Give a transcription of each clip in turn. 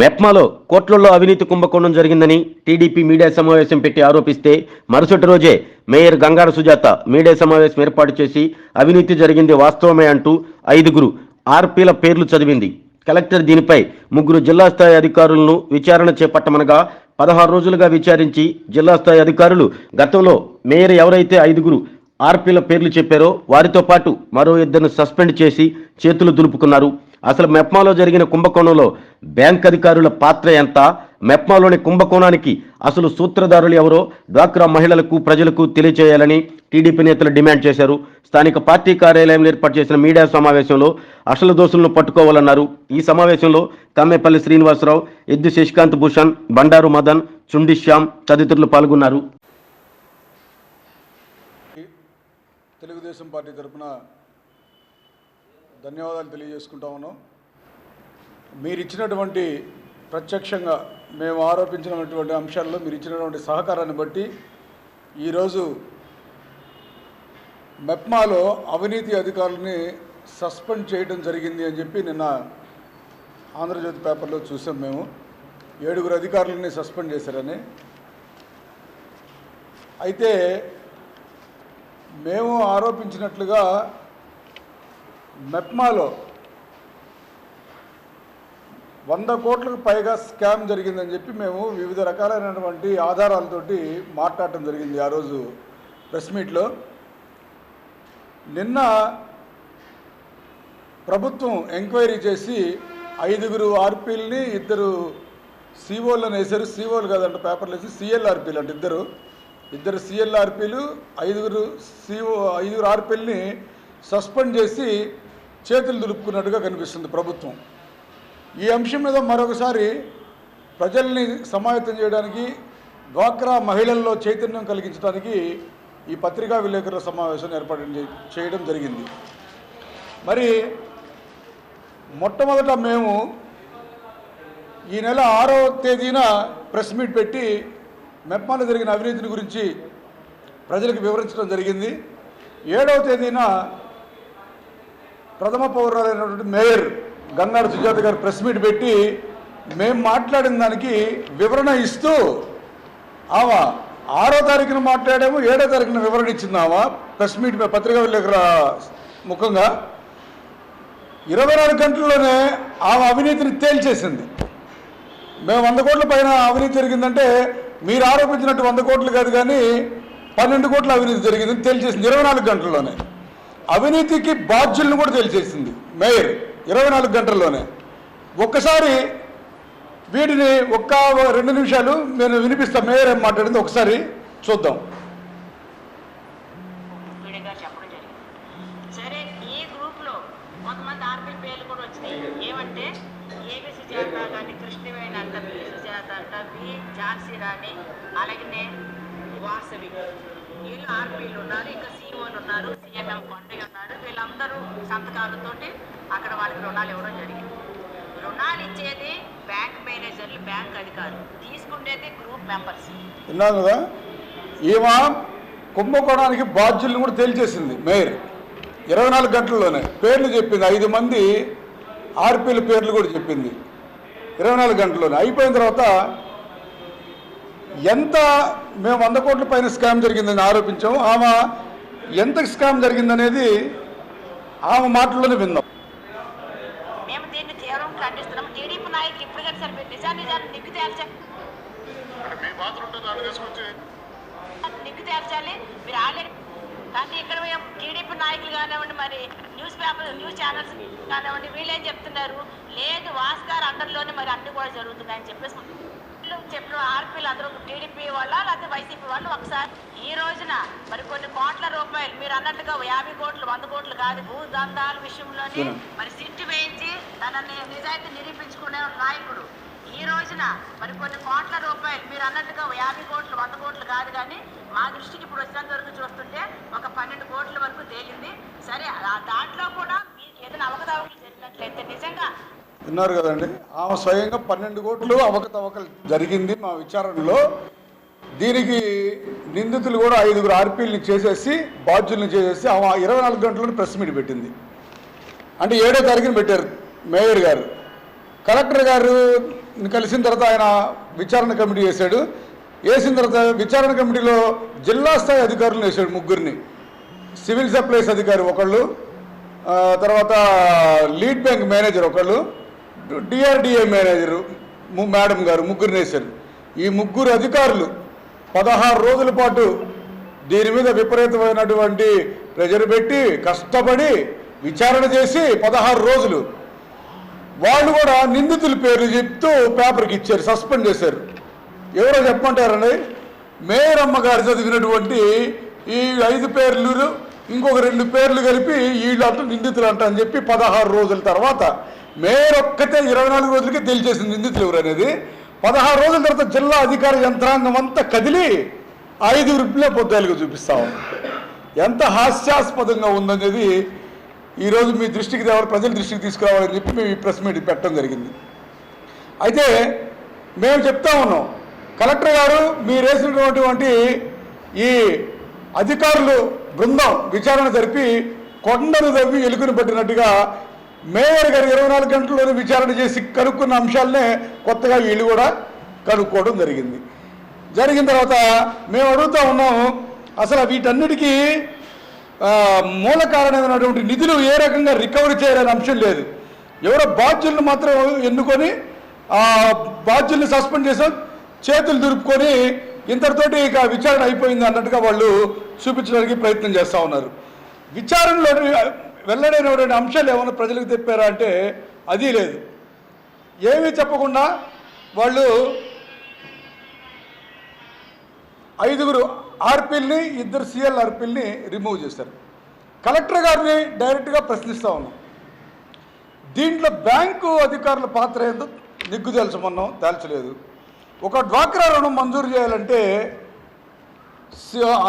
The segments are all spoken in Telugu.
మెప్మాలో కోట్లలో అవినీతి కుంభకోణం జరిగిందని టీడీపీ మీడియా సమావేశం పెట్టి ఆరోపిస్తే మరుసటి రోజే మేయర్ గంగార సుజాత మీడియా సమావేశం ఏర్పాటు చేసి అవినీతి జరిగింది వాస్తవమే అంటూ ఐదుగురు ఆర్పీల పేర్లు చదివింది. కలెక్టర్ దీనిపై ముగ్గురు జిల్లా స్థాయి అధికారులను విచారణ చేపట్టమనగా పదహారు రోజులుగా విచారించి జిల్లా స్థాయి అధికారులు గతంలో మేయర్ ఎవరైతే ఐదుగురు ఆర్పీల పేర్లు చెప్పారో వారితో పాటు మరో ఇద్దరిని సస్పెండ్ చేసి చేతులు దులుపుకున్నారు. అసలు మెప్మాలో జరిగిన కుంభకోణంలో బ్యాంక్ అధికారుల పాత్ర ఎంత? మెప్మాలోని కుంభకోణానికి అసలు సూత్రధారులు ఎవరో? డ్వాక్రా మహిళలకు ప్రజలకు తెలియచేయాలని టీడీపీ నేతలు డిమాండ్ చేశారు. స్థానిక పార్టీ కార్యాలయంలో ఏర్పాటు చేసిన మీడియా సమావేశంలో అసలు దోషులను పట్టుకోవాలన్నారు. ఈ సమావేశంలో కమ్మేపల్లి శ్రీనివాసరావు ఎద్దు శశికాంత్ భూషణ్ బండారు మదన్ చుండి శ్యామ్ తదితరులు పాల్గొన్నారు. తెలుగుదేశం పార్టీ తరఫున ధన్యవాదాలు తెలియజేసుకుంటా ఉన్నాం. మీరు ఇచ్చినటువంటి ప్రత్యక్షంగా మేము ఆరోపించినటువంటి అంశాల్లో మీరు ఇచ్చినటువంటి సహకారాన్ని బట్టి ఈరోజు మెప్మాలో అవినీతి అధికారులని సస్పెండ్ చేయడం జరిగింది అని చెప్పి నిన్న ఆంధ్రజ్యోతి పేపర్లో చూసాం మేము. ఏడుగురు అధికారులని సస్పెండ్ చేశారని. అయితే మేము ఆరోపించినట్లుగా మెప్మాలో వంద కోట్లకు పైగా స్కామ్ జరిగిందని చెప్పి మేము వివిధ రకాలైనటువంటి ఆధారాలతోటి మాట్లాడటం జరిగింది ఆ రోజు ప్రెస్ మీట్లో. నిన్న ప్రభుత్వం ఎంక్వైరీ చేసి ఐదుగురు ఆర్పీలని ఇద్దరు సీఓలను వేశారు. సీఓలు కాదంట పేపర్లు వేసి సిఎల్ఆర్పీలు అంటే ఇద్దరు. ఇద్దరు సిఎల్ఆర్పీలు ఐదుగురు సిఓ ఐదుగురు ఆర్పీలని సస్పెండ్ చేసి చేతులు దులుపుకున్నట్టుగా కనిపిస్తుంది ప్రభుత్వం. ఈ అంశం మీద మరొకసారి ప్రజల్ని సమాయత్తం చేయడానికి డ్వాక్రా మహిళల్లో చైతన్యం కలిగించడానికి ఈ పత్రికా విలేకరుల సమావేశం ఏర్పాటు చేయడం జరిగింది. మరి మొట్టమొదట మేము ఈ నెల ఆరో తేదీన ప్రెస్ మీట్ పెట్టి మెప్మాలో జరిగిన అవినీతిని గురించి ప్రజలకు వివరించడం జరిగింది. ఏడవ తేదీన ప్రథమ పౌరులైనటువంటి మేయర్ గంగారు సుజాత గారు ప్రెస్ మీట్ పెట్టి మేము మాట్లాడిన దానికి వివరణ ఇస్తూ ఆవా ఆరో తారీఖున మాట్లాడాము ఏడో తారీఖున వివరణ ఇచ్చింది ప్రెస్ మీట్ పత్రికా విలేకరుల ముఖంగా. ఇరవై నాలుగు గంటల్లోనే ఆమె అవినీతిని తేల్చేసింది. మేము వంద కోట్ల పైన అవినీతి జరిగిందంటే మీరు ఆరోపించినట్టు వంద కోట్లు కాదు కానీ పన్నెండు కోట్ల అవినీతి జరిగిందని తేల్చేసింది ఇరవై నాలుగు గంటల్లోనే. అవినీతికి బాధ్యులను కూడా తేల్చేసింది మేయర్. ఇరవై నాలుగు గంటల్లోనే. ఒక్కసారి వీటిని ఒక్క రెండు నిమిషాలు నేను వినిపిస్తా మేయర్ ఏం మాట్లాడింది ఒకసారి చూద్దాం. ఉన్నారు సిఎంఎం కొండయ్య ఉన్నారు. వీళ్ళందరూ సంతకాలతోటి అక్కడ వాళ్ళకి రుణాలు ఇవ్వడం జరిగింది. రుణాలు ఇచ్చేది బ్యాంక్ మేనేజర్లు బ్యాంక్ అధికారులు. తీసుకునేది గ్రూప్ మెంబర్స్. విన్నాను కదా? ఈమె కుంభకోణానికి బాధ్యులను కూడా తేల్చేసింది మేయర్. ఇరవై నాలుగు గంటల్లోనే పేర్లు చెప్పింది. ఐదు మంది ఆర్పీల పేర్లు కూడా చెప్పింది. ఇరవై నాలుగు గంటల్లోనే. అయిపోయిన తర్వాత ఎంత మేము వంద కోట్ల పైన స్కామ్ జరిగిందని ఆరోపించాము ఆమె ఎంత స్కామ్ జరిగిందనేది ఆమె మాటల్లోనే విందాం మేము దీన్ని తీవ్రంగా ఖండిస్తున్నాం. టీడీపీ నాయకులు ఇప్పుడు కానీ సరే మీరు నిజా నిజాలు నిగ్గు తేల్చాలి నిగ్గు తేల్చాలి. మీరు ఆల్రెడీ కానీ ఇక్కడ మేము టీడీపీ నాయకులు కానివ్వండి మరి న్యూస్ పేపర్ న్యూస్ ఛానల్స్ కానివ్వండి వీళ్ళేం చెప్తున్నారు? లేదు వాస్కార్ అండర్లోనే మరి అన్ని కూడా జరుగుతున్నాయని చెప్పేసి వీళ్ళు చెప్పిన ఆర్పీలు అందరూ టీడీపీ వాళ్ళ లేకపోతే వైసీపీ వాళ్ళు ఒకసారి? ఈ రోజున మరి కొన్ని కోట్ల రూపాయలు మీరు అన్నట్టుగా యాభై కోట్లు వంద కోట్లు కాదు భూ దందాల విషయంలోనే మరి సిట్టు వేయించి తనని నిజాయితీ నిరూపించుకునే నాయకుడు. ఈ రోజున మరి కొన్ని కోట్ల రూపాయలు మీరు అన్నట్టుగా యాభై కోట్లు వంద కోట్లు కాదు కానీ మా దృష్టికి ఇప్పుడు వచ్చినంత వరకు చూస్తుంటే ఒక పన్నెండు కోట్ల వరకు తేలింది. సరే దాంట్లో కూడా మీకు ఏదైనా అవకతవకలు జరిగినట్లయితే నిజంగా విన్నారు కదండి? ఆమె స్వయంగా పన్నెండు కోట్లు అవకతవకలు జరిగింది మా విచారణలో. దీనికి నిందితులు కూడా ఐదుగురు ఆర్పీల్ని చేసేసి బాధ్యుల్ని చేసేసి ఆమె ఇరవై నాలుగు గంటలను ప్రెస్ మీట్ పెట్టింది. అంటే ఏడో తారీఖున పెట్టారు మేయర్ గారు. కలెక్టర్ గారు కలిసిన తర్వాత ఆయన విచారణ కమిటీ వేశాడు. వేసిన తర్వాత విచారణ కమిటీలో జిల్లా స్థాయి అధికారులను వేశాడు ముగ్గురిని. సివిల్ సప్లైస్ అధికారి ఒకళ్ళు తర్వాత లీడ్ బ్యాంక్ మేనేజర్ ఒకళ్ళు డిఆర్డిఏ మేనేజరు మేడం గారు ముగ్గురు వేశారు ఈ ముగ్గురు అధికారులు పదహారు రోజుల పాటు దీని మీద విపరీతమైనటువంటి ప్రెజర్ పెట్టి కష్టపడి విచారణ చేసి పదహారు రోజులు. వాళ్ళు కూడా నిందితుల పేర్లు చెప్తూ పేపర్కి ఇచ్చారు సస్పెండ్ చేశారు. ఎవరో చెప్పమంటారండి? మేయర్ అమ్మగారు చదివినటువంటి ఈ ఐదు పేర్లు ఇంకొక రెండు పేర్లు కలిపి వీళ్ళంటూ నిందితులు అంట అని చెప్పి పదహారు రోజుల తర్వాత మేయర్ ఒక్కతే ఇరవై నాలుగు రోజులకే తెలియజేసింది నిందితులు ఎవరు అనేది. పదహారు రోజుల తర్వాత జిల్లా అధికార యంత్రాంగం అంతా కదిలి ఐదుగురు పిల్లల పొద్దులుగా చూపిస్తా ఎంత హాస్యాస్పదంగా ఉందనేది ఈరోజు మీ దృష్టికి తేవాలి ప్రజల దృష్టికి తీసుకురావాలని చెప్పి మేము ఈ ప్రెస్ మీట్ పెట్టడం జరిగింది. అయితే మేము చెప్తా ఉన్నాం కలెక్టర్ గారు మీరు వేసినటువంటి ఈ అధికారులు బృందం విచారణ జరిపి కొండను తవ్వి ఎలుకను పట్టినట్టుగా మేయర్ గారు ఇరవై నాలుగు గంటల్లోనే విచారణ చేసి కనుక్కున్న అంశాలనే కొత్తగా వీళ్ళు కూడా కనుక్కోవడం జరిగింది. జరిగిన తర్వాత మేము అడుగుతా ఉన్నాం అసలు వీటన్నిటికీ మూల కారణమైనటువంటి నిధులు ఏ రకంగా రికవరీ చేయాలనే అంశం లేదు. ఎవరో బాధ్యులను మాత్రం ఎన్నుకొని ఆ బాధ్యుల్ని సస్పెండ్ చేసాం చేతులు దురుపుకొని ఇంతటితోటి ఇక విచారణ అయిపోయింది అన్నట్టుగా వాళ్ళు చూపించడానికి ప్రయత్నం చేస్తూ ఉన్నారు. విచారణలో వెల్లడైనటువంటి అంశాలు ఏమైనా ప్రజలకు తెప్పారా అంటే అది లేదు. ఏమీ చెప్పకుండా వాళ్ళు ఐదుగురు ఆర్పీల్ని ఇద్దరు సిఎల్ ఆర్పీల్ని రిమూవ్ చేశారు. కలెక్టర్ గారిని డైరెక్ట్గా ప్రశ్నిస్తా ఉన్నాం. దీంట్లో బ్యాంకు అధికారుల పాత్ర ఏందో నిగ్గు తెలుసమన్నాం తేల్చలేదు. ఒక డ్వాక్రా రుణం మంజూరు చేయాలంటే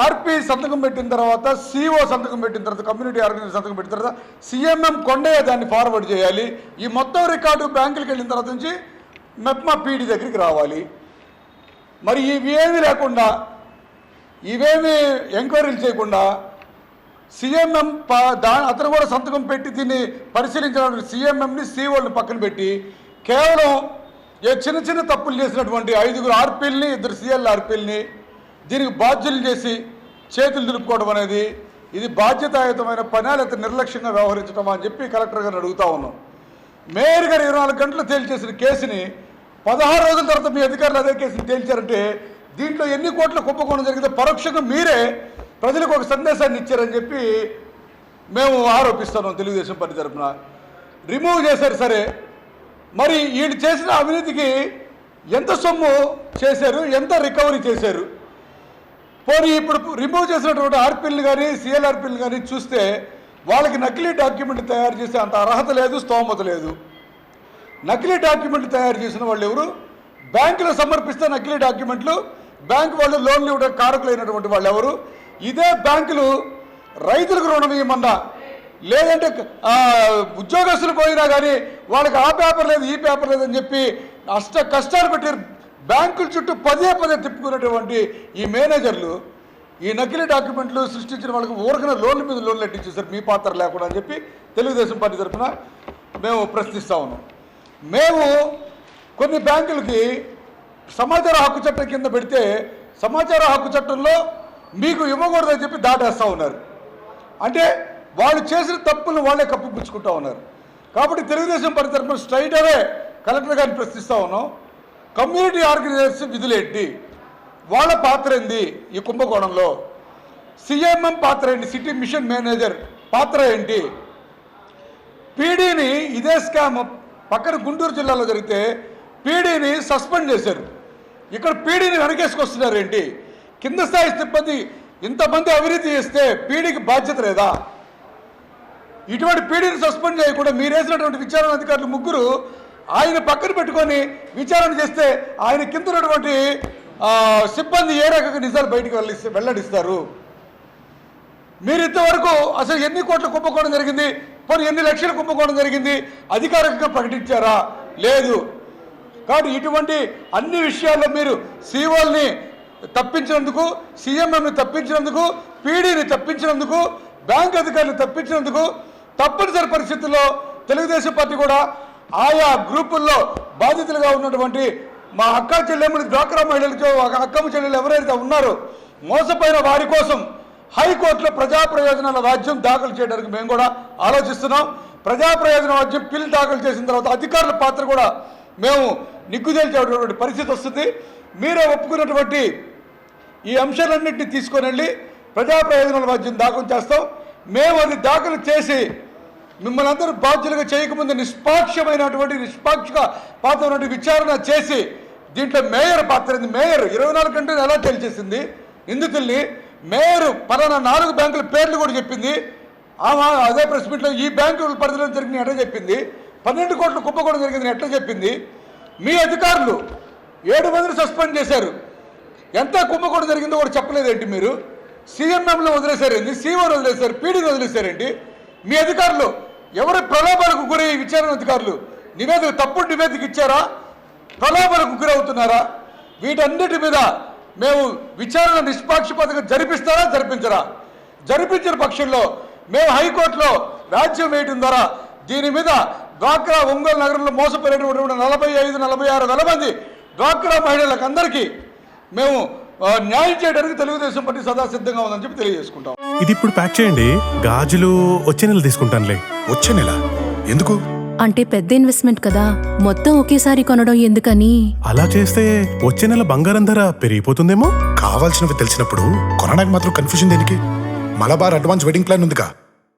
ఆర్పీ సంతకం పెట్టిన తర్వాత సిఓ సంతకం పెట్టిన తర్వాత కమ్యూనిటీ ఆర్గనైజేషన్ సంతకం పెట్టిన తర్వాత సిఎంఎం కొండయ్య దాన్ని ఫార్వర్డ్ చేయాలి. ఈ మొత్తం రికార్డు బ్యాంకులకు వెళ్ళిన తర్వాత నుంచి మెప్మా పీడీ దగ్గరికి రావాలి. మరి ఇవేమీ లేకుండా ఇవేమీ ఎంక్వైరీలు చేయకుండా సీఎంఎం దా అతను కూడా సంతకం పెట్టి దీన్ని పరిశీలించడానికి సీఎంఎంని సీఓల్ని పక్కన పెట్టి కేవలం ఏ చిన్న చిన్న తప్పులు చేసినటువంటి ఐదుగురు ఆర్పీల్ని ఇద్దరు సీఎల్ ఆర్పీల్ని దీనికి బాధ్యులు చేసి చేతులు దులుపుకోవడం అనేది ఇది బాధ్యతాయుతమైన పని లేకపోతే నిర్లక్ష్యంగా వ్యవహరించడం అని చెప్పి కలెక్టర్ గారిని అడుగుతా ఉన్నాం. మేయర్ గారు ఇరవై నాలుగు గంటలు తేల్చేసిన కేసుని పదహారు రోజుల తర్వాత మీ అధికారులు అదే కేసుని తేల్చారంటే దీంట్లో ఎన్ని కోట్ల కుంభకోణం జరిగితే పరోక్షంగా మీరే ప్రజలకు ఒక సందేశాన్ని ఇచ్చారని చెప్పి మేము ఆరోపిస్తున్నాం తెలుగుదేశం పార్టీ తరఫున. రిమూవ్ చేశారు సరే మరి వీళ్ళు చేసిన అవినీతికి ఎంత సొమ్ము చేశారు ఎంత రికవరీ చేశారు? పోనీ ఇప్పుడు రిమూవ్ చేసినటువంటి ఆర్పీలు కానీ సిఎల్ఆర్పీలు కానీ చూస్తే వాళ్ళకి నకిలీ డాక్యుమెంట్ తయారు చేసే అంత అర్హత లేదు స్తోమత లేదు. నకిలీ డాక్యుమెంట్ తయారు చేసిన వాళ్ళు ఎవరు? బ్యాంకులో సమర్పిస్తే నకిలీ డాక్యుమెంట్లు బ్యాంకు వాళ్ళు లోన్లు ఇవ్వడానికి కారకులైనటువంటి వాళ్ళు ఎవరు? ఇదే బ్యాంకులు రైతులకు రుణం ఇవ్వమన్నా లేదంటే ఉద్యోగస్తులు పోయినా కానీ వాళ్ళకి ఆ పేపర్ లేదు ఈ పేపర్ లేదని చెప్పి అష్ట కష్టాలు పెట్టి బ్యాంకుల చుట్టూ పదే పదే తిప్పుకున్నటువంటి ఈ మేనేజర్లు ఈ నకిలీ డాక్యుమెంట్లు సృష్టించిన వాళ్ళకి ఊరికన లోన్ల మీద లోన్లు ఎట్టించేశారు మీ పాత్ర లేకుండా అని చెప్పి తెలుగుదేశం పార్టీ తరఫున మేము ప్రశ్నిస్తా ఉన్నాం. మేము కొన్ని బ్యాంకులకి సమాచార హక్కు చట్టం కింద పెడితే సమాచార హక్కు చట్టంలో మీకు ఇవ్వకూడదని చెప్పి దాటేస్తూ ఉన్నారు. అంటే వాళ్ళు చేసిన తప్పులు వాళ్ళే కప్పిపుచ్చుకుంటా ఉన్నారు. కాబట్టి తెలుగుదేశం పార్టీ తరఫున స్ట్రైట్ అవే కలెక్టర్ గారిని ప్రశ్నిస్తూ ఉన్నాం. కమ్యూనిటీ ఆర్గనైజర్స్ విధులేంటి వాళ్ళ పాత్ర ఏంది? ఈ కుంభకోణంలో సిఎంఎం పాత్ర ఏంటి? సిటీ మిషన్ మేనేజర్ పాత్ర ఏంటి? పీడీని ఇదే స్కామ్ పక్కన గుంటూరు జిల్లాలో జరిగితే పీడీని సస్పెండ్ చేశారు. ఇక్కడ పీడీని వెనకేసుకొస్తున్నారు ఏంటి? కింద స్థాయి సిబ్బంది ఇంతమంది అవినీతి చేస్తే పీడీకి బాధ్యత లేదా? ఇటువంటి పీడీని సస్పెండ్ చేయకుండా మీరేసినటువంటి విచారణ అధికారులు ముగ్గురు ఆయన పక్కన పెట్టుకొని విచారణ చేస్తే ఆయన కింద ఉన్నటువంటి సిబ్బంది ఏ రకంగా నిజాలు బయటకు వెళ్ళి వెల్లడిస్తారు? మీరు ఇంతవరకు అసలు ఎన్ని కోట్ల కుంభకోణం జరిగింది? పోనీ ఎన్ని లక్షల కుంభకోణం జరిగింది? అధికారికంగా ప్రకటించారా? లేదు. కాబట్టి ఇటువంటి అన్ని విషయాల్లో మీరు సీఓల్ని తప్పించినందుకు సీఎంఎంని తప్పించినందుకు పీడీని తప్పించినందుకు బ్యాంక్ అధికారులు తప్పించినందుకు తప్పనిసరి పరిస్థితుల్లో తెలుగుదేశం పార్టీ కూడా ఆయా గ్రూపుల్లో బాధితులుగా ఉన్నటువంటి మా అక్క చెల్లెమ్మలు డ్వాక్రా మహిళలకి ఒక అక్కమ్మ చెల్లెలు ఎవరైతే ఉన్నారో మోసపోయిన వారి కోసం హైకోర్టులో ప్రజా ప్రయోజనాల రాజ్యం దాఖలు చేయడానికి మేము కూడా ఆలోచిస్తున్నాం. ప్రజా ప్రయోజన రాజ్యం బిల్ దాఖలు చేసిన తర్వాత అధికారుల పాత్ర కూడా మేము నిగ్గుదేల్చేటువంటి పరిస్థితి వస్తుంది. మీరే ఒప్పుకున్నటువంటి ఈ అంశాలన్నింటినీ తీసుకొని వెళ్ళి ప్రజా ప్రయోజనాల రాజ్యం దాఖలు చేస్తాం. మేము అది దాఖలు చేసి మిమ్మల్ని అందరూ బాధ్యులుగా చేయకముందు నిష్పాక్షమైనటువంటి నిష్పాక్షిక పాత్ర ఉన్నటువంటి విచారణ చేసి దీంట్లో మేయర్ పాత్ర మేయర్ ఇరవై నాలుగు గంటలు ఎలా తెలిచేసింది నిందితుల్ని మేయర్ పలానా నాలుగు బ్యాంకుల పేర్లు కూడా చెప్పింది. ఆమె అదే ప్రెస్ మీట్లో ఈ బ్యాంకు పరిధిలో జరిగిన ఎట్లా చెప్పింది? పన్నెండు కోట్ల కుంభకోణం జరిగింది ఎట్లా చెప్పింది? మీ అధికారులు ఏడు మందిని సస్పెండ్ చేశారు. ఎంత కుంభకోణం జరిగిందో కూడా చెప్పలేదేంటి మీరు? సీఎంఎంలో వదిలేశారండి సీఓని వదిలేశారు పీడీని వదిలేశారండి మీ అధికారులు ఎవరి ప్రలోభాలకు గురై విచారణ అధికారులు? నివేదిక తప్పుడు నివేదిక ఇచ్చారా? ప్రలోభాలకు గురవుతున్నారా? వీటన్నిటి మీద మేము విచారణ నిష్పాక్షపాతంగా జరిపిస్తారా జరిపించరా? జరిపించిన పక్షంలో మేము హైకోర్టులో రాజ్యం వేయడం ద్వారా దీని మీద డ్వాక్రా ఒంగోలు నగరంలో మోసపోయినటువంటి నలభై ఐదు నలభై ఆరు వేల మంది డ్వాక్రా మహిళలకు అందరికీ మేము న్యాయం చేయడానికి తెలుగుదేశం పార్టీ సదా సిద్ధంగా ఉందని చెప్పి తెలియజేసుకుంటాం. ఇది ఇప్పుడు ప్యాక్ చేయండి. గాజులు వచ్చే నెల తీసుకుంటానులే. వచ్చే నెల? ఎందుకు? అంటే పెద్ద ఇన్వెస్ట్మెంట్ కదా. మొత్తం ఒకేసారి కొనడం ఎందుకని? అలా చేస్తే వచ్చే నెల బంగారం ధర పెరిగిపోతుందేమో? కావాల్సినవి తెలిసినప్పుడు కొనడానికి మాత్రం కన్ఫ్యూజన్ దేనికి? మలబార్ అడ్వాన్స్ వెడ్డింగ్ ప్లాన్ ఉందిగా.